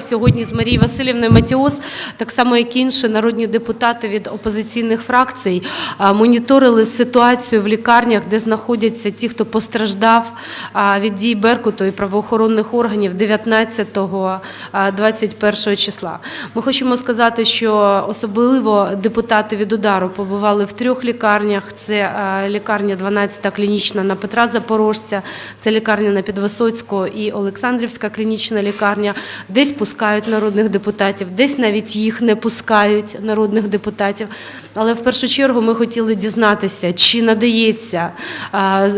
сьогодні з Марією Васильівною Матіос, так само як і інші народні депутати від опозиційних фракцій, моніторили ситуацію в лікарнях, де знаходяться ті, хто постраждав від дій Беркуту і правоохоронних органів 19-21 числа. Ми хочемо сказати, що особливо депутати від удару побували в трьох лікарнях. Це е, лікарня 12-та клінічна на Петра Запорожця, це лікарня на Підвисоцького і Олександрівська клінічна лікарня. Десь пускають народних депутатів, десь навіть їх не пускають народних депутатів. Але в першу чергу ми хотіли дізнатися, чи надається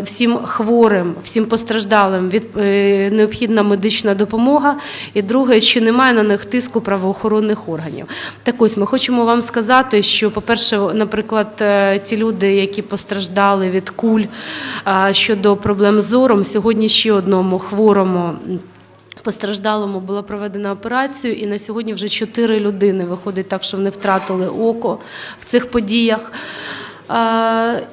всім хворим, всім постраждалим від е, необхідна медична допомога. І друге, чи немає на них тиску правоохоронних органів. Так ось ми хочемо вам сказати, що, по-перше, наприклад, е, ті люди, які постраждали від куль щодо проблем з зором, сьогодні ще одному хворому. Постраждалому була проведена операцію, і на сьогодні вже чотири людини виходить так, що вони втратили око в цих подіях.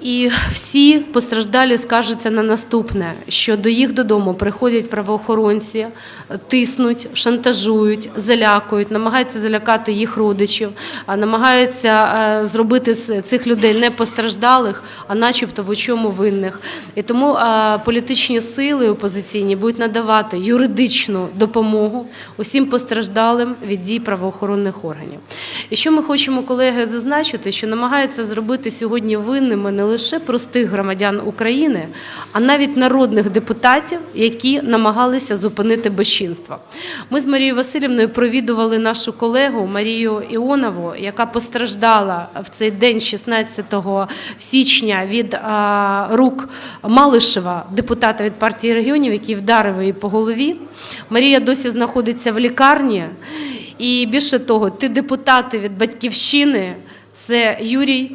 І всі постраждалі скаржаться на наступне: що до їх додому приходять правоохоронці, тиснуть, шантажують, залякують, намагаються залякати їх родичів, а намагаються е, зробити з цих людей не постраждалих, а начебто в у чому винних. І тому е, політичні сили опозиційні будуть надавати юридичну допомогу усім постраждалим від дій правоохоронних органів. І що ми хочемо, колеги, зазначити, що намагаються зробити сьогодні винними не лише простих громадян України, а навіть народних депутатів, які намагалися зупинити безчинство. Ми з Марією Васильівною провідували нашу колегу Марію Іонову, яка постраждала в цей день, 16 січня, від рук Малишева, депутата від партії регіонів, який вдарив її по голові. Марія досі знаходиться в лікарні. І більше того, ті депутати від батьківщини це Юрій.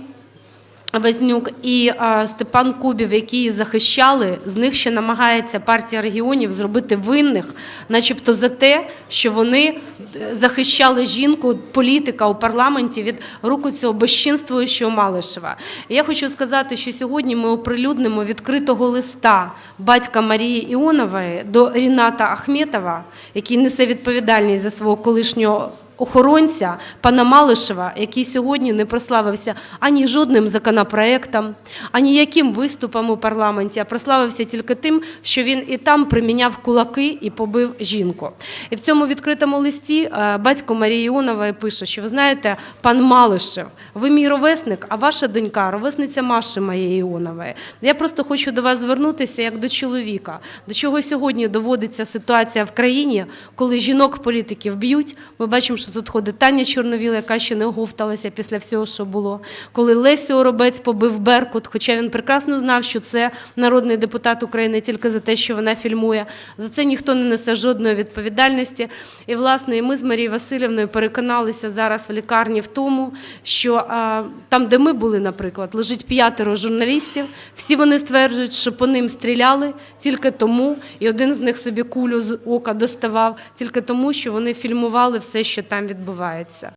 Вознюк і Степан Кубів, які її захищали, з них ще намагається партія регіонів зробити винних, начебто за те, що вони е, захищали жінку, політика у парламенті від руку цього безчинствуючого Малишева. І я хочу сказати, що сьогодні ми оприлюднимо відкритого листа батька Марії Іонової до Ріната Ахметова, який несе відповідальність за свого колишнього охоронця пана Малишева, який сьогодні не прославився ані жодним законопроектом, ані яким виступом у парламенті, а прославився тільки тим, що він і там приміняв кулаки і побив жінку. І в цьому відкритому листі е, батько Марії Іонової пише, що ви знаєте, пан Малишев, ви мій ровесник, а ваша донька ровесниця Маші моєї Іонової. Я просто хочу до вас звернутися як до чоловіка. До чого сьогодні доводиться ситуація в країні, коли жінок-політиків б'ють. Ми бачимо, що тут ходить Таня Чорновіл, яка ще не оговталася після всього, що було. Коли Лесю Оробець побив Беркут, хоча він прекрасно знав, що це народний депутат України тільки за те, що вона фільмує. За це ніхто не несе жодної відповідальності. І, власне, і ми з Марією Васильівною переконалися зараз в лікарні в тому, що а, там, де ми були, наприклад, лежить п'ятеро журналістів. Всі вони стверджують, що по ним стріляли тільки тому, і один з них собі кулю з ока доставав, тільки тому, що вони фільмували все, що там відбувається.